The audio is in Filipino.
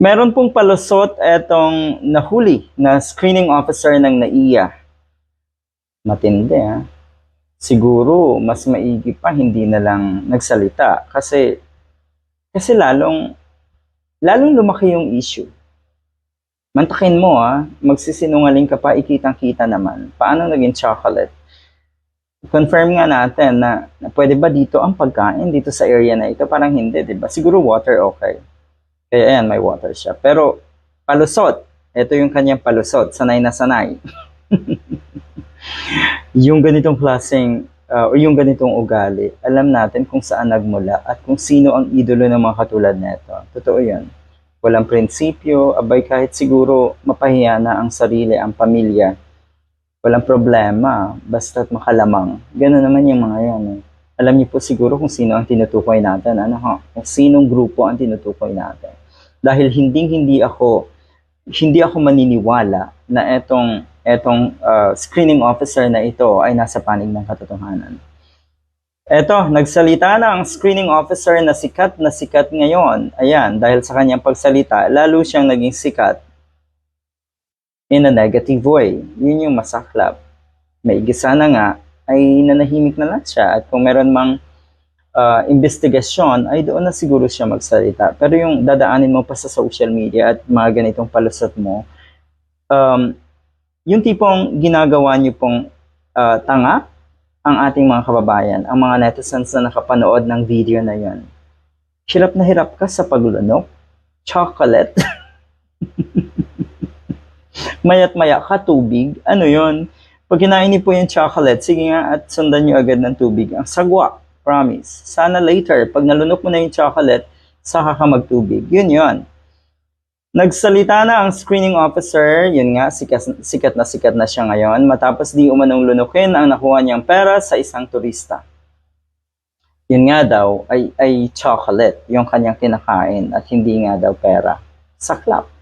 Meron pong palusot etong nahuli na screening officer ng NAIA. Matindi ha. Siguro mas maigi pa hindi na lang nagsalita kasi kasi lalong lalong lumaki yung issue. Mantakin mo ha, magsisinungaling ka pa, ikitang-kita naman. Paano naging chocolate? Confirm nga natin na, na pwede ba dito ang pagkain dito sa area na ito? Parang hindi, di ba? Siguro water okay. Kaya ayan, may water siya. Pero palusot, ito yung kanyang palusot, sanay na sanay. yung ganitong klaseng uh, o yung ganitong ugali, alam natin kung saan nagmula at kung sino ang idolo ng mga katulad nito. Totoo yan. Walang prinsipyo, abay kahit siguro mapahiya na ang sarili, ang pamilya. Walang problema, basta't makalamang. Ganun naman yung mga yan. Eh. Alam niyo po siguro kung sino ang tinutukoy natin. Ano ha? Kung sinong grupo ang tinutukoy natin. Dahil hindi hindi ako hindi ako maniniwala na etong etong uh, screening officer na ito ay nasa panig ng katotohanan. Eto, nagsalita na ang screening officer na sikat na sikat ngayon. Ayan, dahil sa kanyang pagsalita, lalo siyang naging sikat in a negative way. Yun yung masaklap. May sana nga ay nanahimik na lang siya at kung meron mang uh, investigasyon ay doon na siguro siya magsalita. Pero yung dadaanin mo pa sa social media at mga ganitong palusot mo, um, yung tipong ginagawa niyo pong uh, tanga ang ating mga kababayan, ang mga netizens na nakapanood ng video na yon. Hirap na hirap ka sa paglunok, chocolate, mayat maya ka tubig, ano yon? Pag kinain niyo po yung chocolate, sige nga at sundan niyo agad ng tubig. Ang sagwa, promise. Sana later, pag nalunok mo na yung chocolate, saka ka magtubig. Yun yon. Nagsalita na ang screening officer, yun nga, sikat, sikat na sikat na siya ngayon, matapos di umanong lunukin ang nakuha niyang pera sa isang turista. Yun nga daw ay, ay chocolate, yung kanyang kinakain at hindi nga daw pera. Saklap.